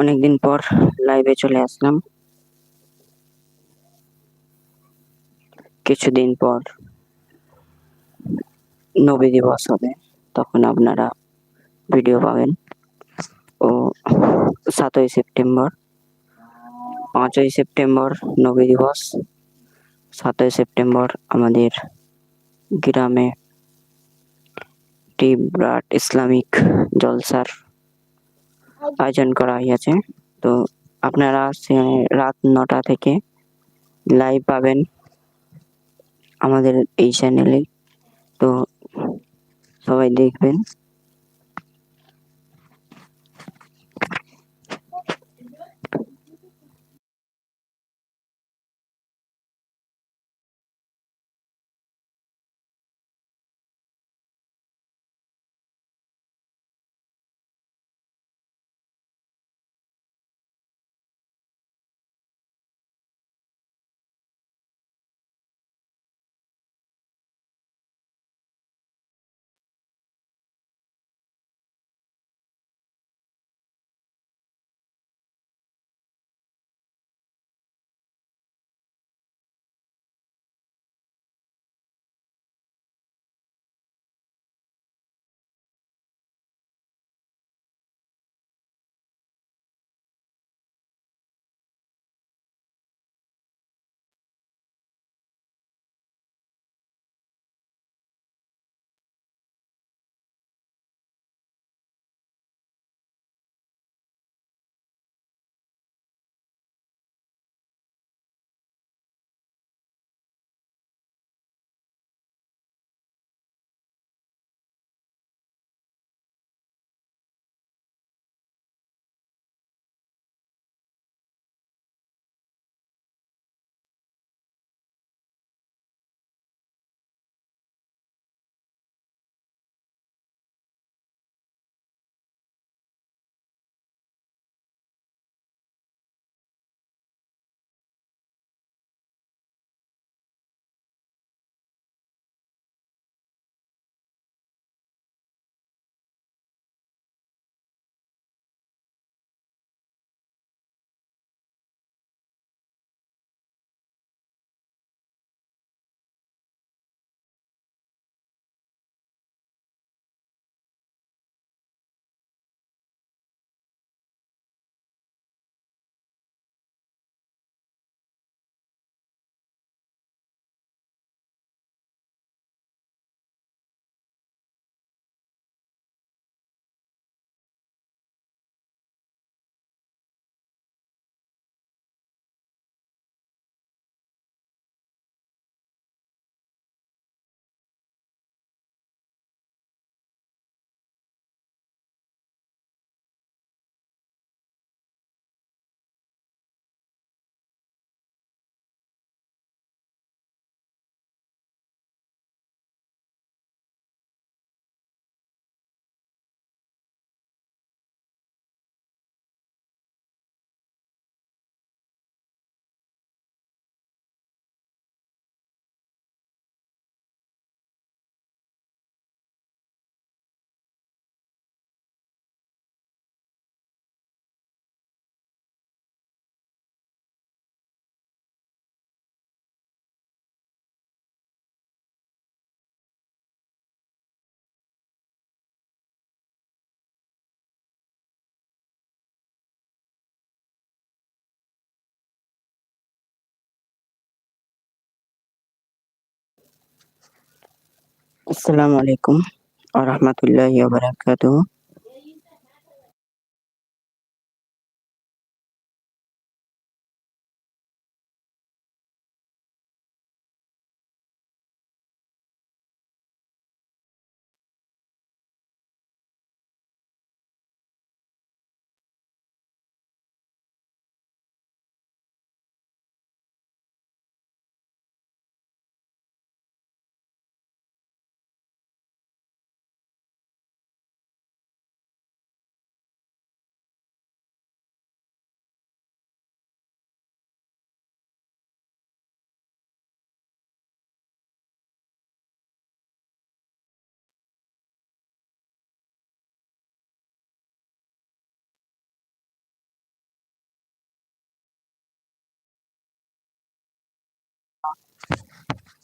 অনেকদিন পর লাইভে চলে আসলাম। কিছুদিন পর নবী দিবস হবে, তখন আপনারা ভিডিও পাবেন। ও সাতই সেপ্টেম্বর, পাঁচই সেপ্টেম্বর নবী দিবস, সাতই সেপ্টেম্বর আমাদের গ্রামে একটি বিরাট ইসলামিক জলসার আয়োজন করা হয়েছে। তো আপনারা রাত নটা থেকে লাইভ পাবেন আমাদের এই চ্যানেলে তো সবাই দেখবেন। আসসালামু আলাইকুম ওয়া রাহমাতুল্লাহি বারাকাতুহু।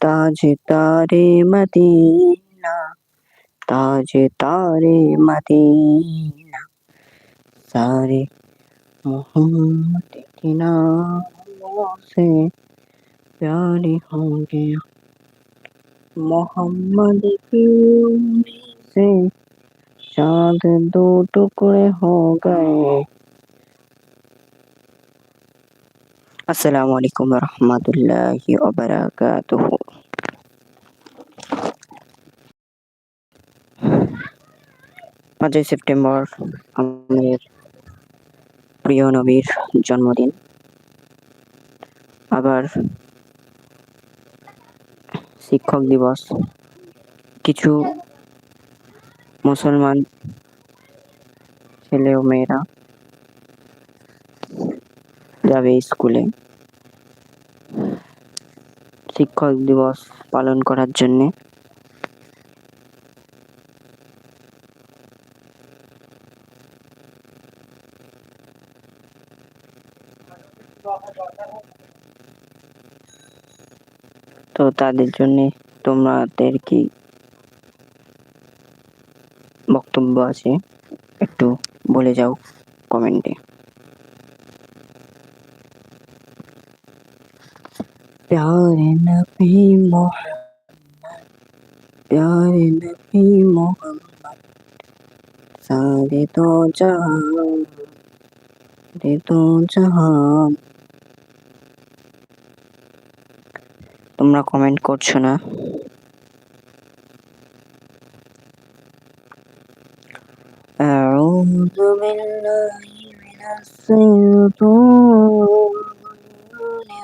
ताज तारे मदीना ताज तारे मदीना सारे मोहम्मद के नामों से प्यारे होंगे मोहम्मद की उम्मीद से चांद दो टुकड़े हो गए আসসালামু আলাইকুম রহমতুল্লাহি ওবারাকাতুহু পাঁচই সেপ্টেম্বর আমাদের প্রিয় নবীর জন্মদিন আবার শিক্ষক দিবস কিছু মুসলমান ছেলে ও মেয়েরা যাবে স্কুলে শিক্ষক দিবস পালন করার জন্যে। তো তাদের জন্য তোমাদের কি বক্তব্য আছে? একটু বলে যাও কমেন্টে। प्यारे नबी मोहम्मद प्यारे नबी मोहम्मद सारे तो जहां रे तो जहां তোমরা কমেন্ট করছো না أعوذ بالله من الشيطان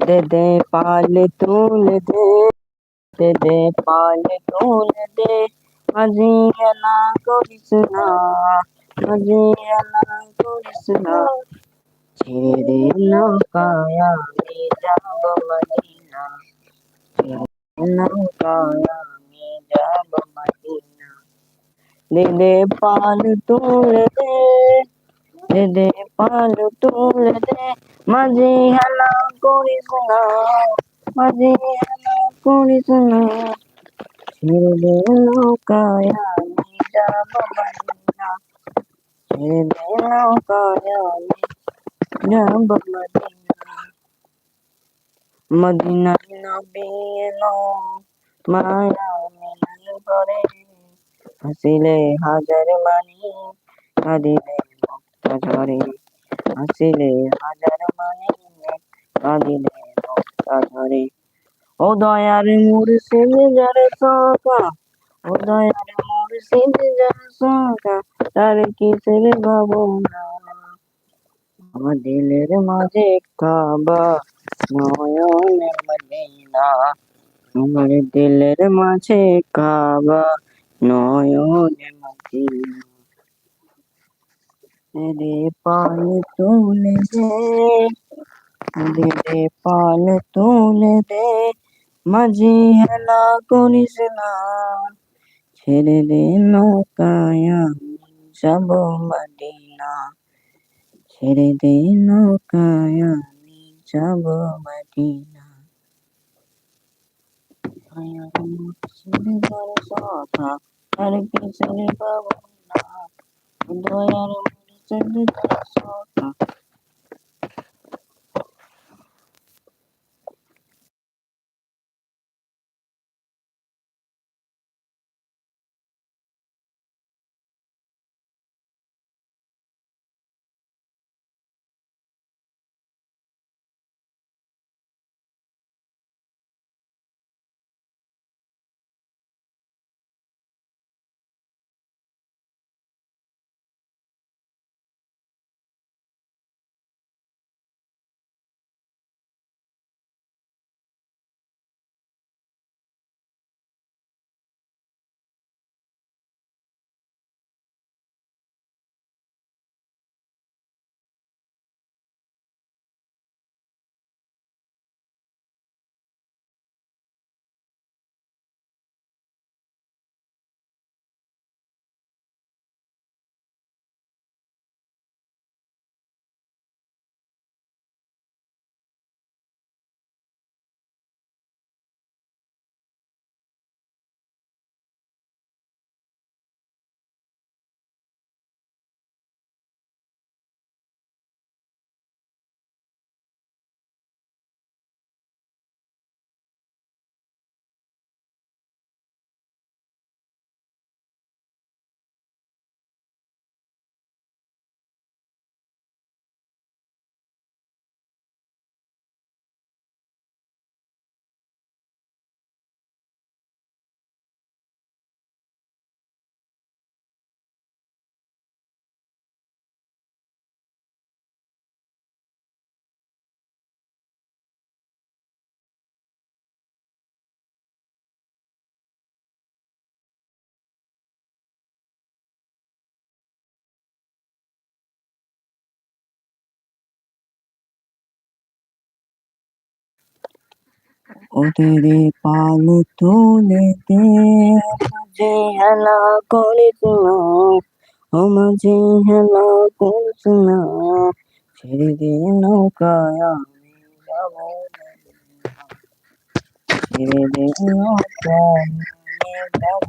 दे दे पाल तूल दे दे दे पाल तूल दे। मजी ना को सुना मजी ना को सुना। छेड़े नौकाया मे जब मदीना छेड़े नौकाया मे जब मदीना। दे दे पाल तूल दे দে দে পাল তুল দে মাঝি হেলা করিস না মাঝি হেলা করিস না ছেড়ে দে নৌকায় আমি যাব মদিনা ছেড়ে দে নৌকায় আমি যাব মদিনা মদিনা নবী এলো মায়া মিলন করে হাসিলে হাজার মানি কাঁদিলে মুক্ত ঝরে হাসিলে হাজার মানি কাঁদিলে মুক্ত ঝরে ও দয়ার মুর্শিদ যার সকা ও দয়ার মুর্শিদ যার সকা তার কিসের ভাবনা? আমার দিলের মাঝে কাবা নয়নের মদিনা। আমার দিলের মাঝে কাবা নয়নের মদিনা। রে পাল তুলে দে দে দে পাল তুলে দে মাঝি হেলা করিস না ছেড়ে দে নৌকায় আমি যাব মদিনা ছেড়ে দে নৌকায় আমি যাব মদিনা ছেড়ে যাওয়ার কথা আর পিছনে পাবো না দয়ার 真正的说法 ওদের পাল তুলে দে মাঝে হেলা করিস না ও হেলা করিস না, ছেড়ে দে নৌকায় আমি যাব ছেড়ে দে নৌকায় আমি যাব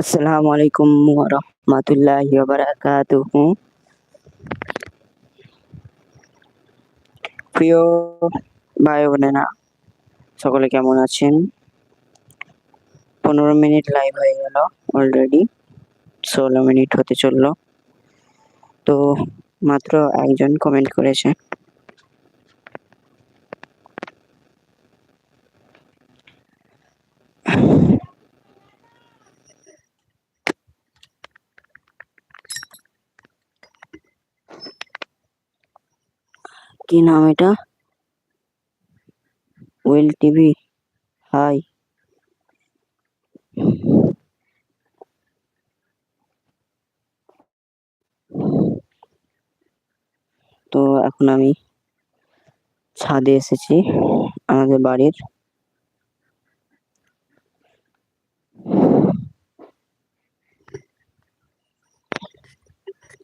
আসসালামু আলাইকুম ওয়া রাহমাতুল্লাহি ওয়া প্রিয় ভাই বোনেরা, সকলে কেমন আছেন? পনেরো মিনিট লাইভ হয়ে গেল অলরেডি ষোলো মিনিট হতে চলল। তো মাত্র একজন কমেন্ট করেছে। কি নাম এটা? Well TV, hi. তো এখন আমি ছাদে এসেছি, আমাদের বাড়ির।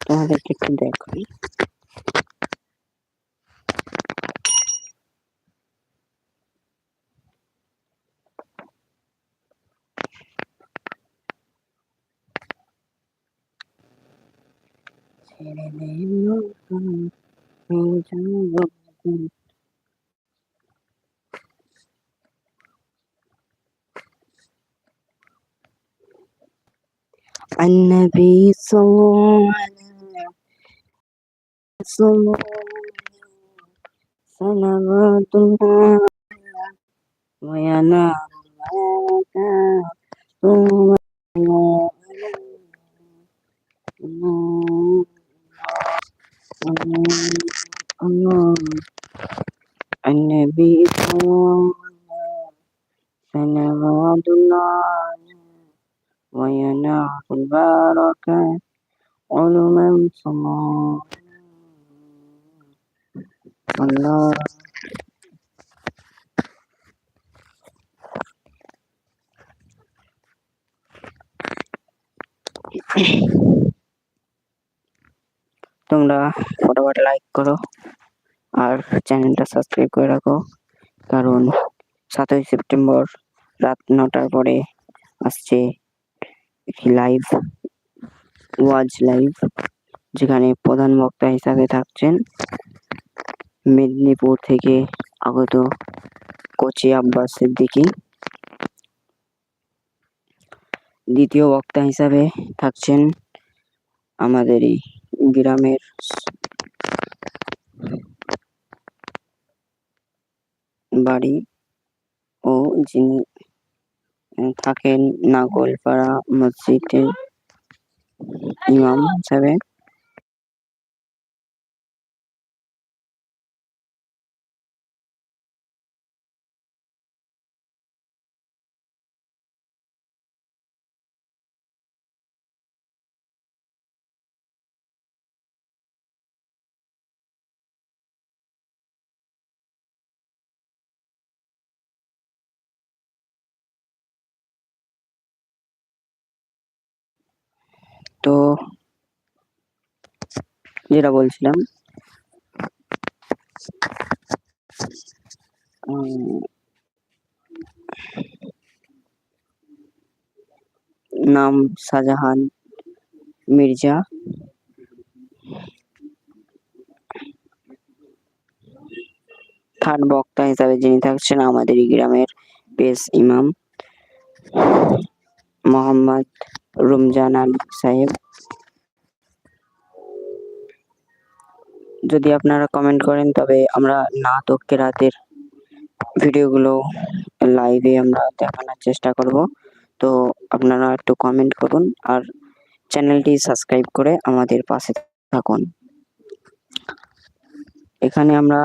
তোমাদেরকে একটু দেখাই النبي صلى الله عليه وسلم صلوات الله وينام معك ثم الله النبي صلى الله الله عليه وينال علما صلى صلى Thank you. তোমরা ফটাফট লাইক করো আর চ্যানেলটা সাবস্ক্রাইব করে রাখো। কারণ সাতই সেপ্টেম্বর রাত নটার পরে আসছে একটি লাইভ ওয়াজ লাইভ যেখানে প্রধান বক্তা হিসাবে থাকছেন মেদিনীপুর থেকে আগত কোচি আব্বাস সিদ্দিকী। দ্বিতীয় বক্তা হিসাবে থাকছেন আমাদের এই গ্রামের বাড়ি ও যিনি থাকেন নাগলপাড়া মসজিদে ইমাম হিসাবে তো যেটা বলছিলাম নাম শাহজাহান মির্জা। থার্ড বক্তা হিসাবে যিনি থাকছেন আমাদের গ্রামের পেশ ইমাম মোহাম্মদ রমজান আলী সাহেব। যদি আপনারা কমেন্ট করেন, তবে আমরা নাত ও কেরাতের ভিডিওগুলো লাইভে আমরা দেখানোর চেষ্টা করব। তো আপনারা একটু কমেন্ট করুন আর চ্যানেলটি সাবস্ক্রাইব করে আমাদের পাশে থাকুন। এখানে আমরা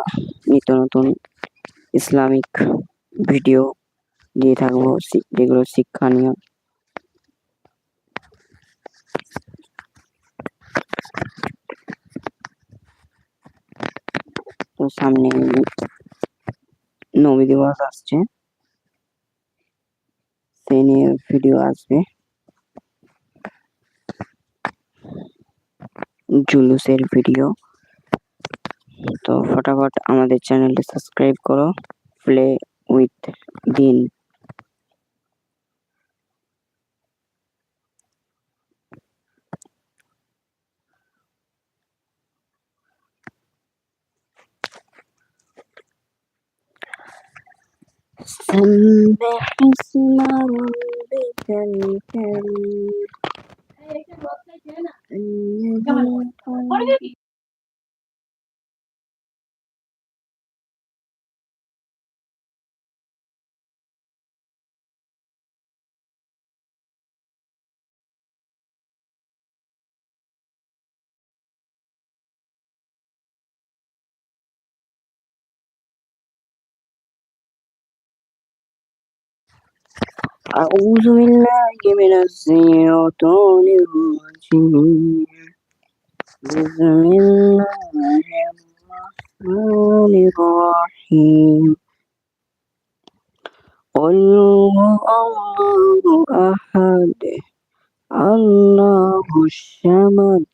নিত্য নতুন ইসলামিক ভিডিও দিয়ে থাকব যেগুলো শিক্ষণীয়। সামনে নবী দিবস আসছে। সেই নিয়ে ভিডিও আসবে। জুলুসের ভিডিও তো ফটাফট আমাদের চ্যানেলটি সাবস্ক্রাইব করো। প্লে উইথ দিন। سبح اسم ربك الكريم الذي خلق أعوذ بالله من الشيطان الرجيم بسم الله الرحمن الرحيم قل هو الله أحد الله الصمد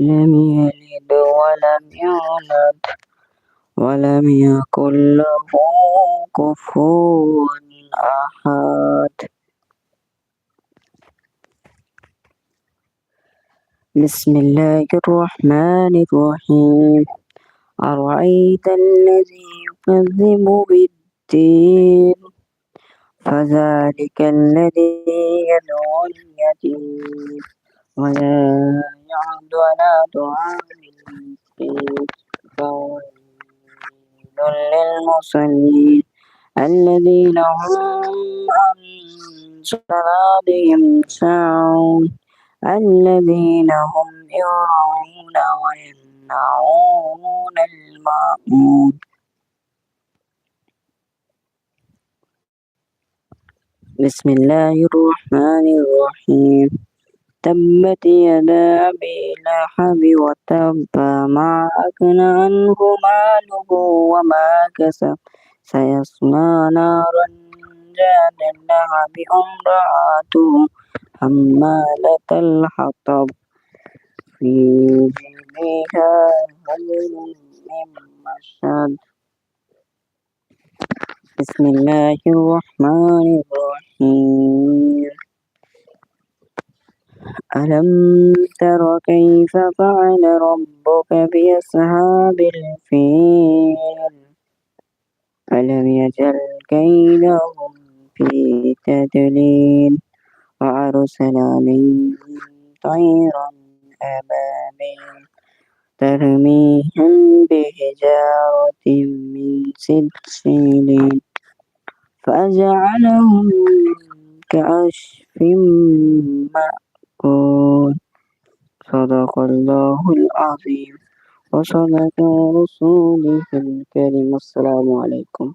لم يلد ولم يولد ولم يكن له كفوا أحد بسم الله الرحمن الرحيم. أرأيت الذي يكذب بالدين؟ فذلك الذي يدعو اليتيم ولا يعد على دعاء المسكين. فويل للمصلين. الذين هم عن صلاتهم ساهون الذين هم يراعون ويمنعون الماءون بسم الله الرحمن الرحيم. تبت يدا أبي لهب وتب ما أغنى عنه ماله وما كسب. سيصلى نارا ذات لهب امرأته حمالة الحطب. في جيدها حبل من مسد بسم الله الرحمن الرحيم. ألم تر كيف فعل ربك بأصحاب الفيل؟ ألم يجعل كيدهم في تدليل وأرسل عليهم طيرا أبابيل ترميهم بحجارة من سجيل فجعلهم كعشف مأكول. صدق الله العظيم. وصدق رسوله الكريم السلام عليكم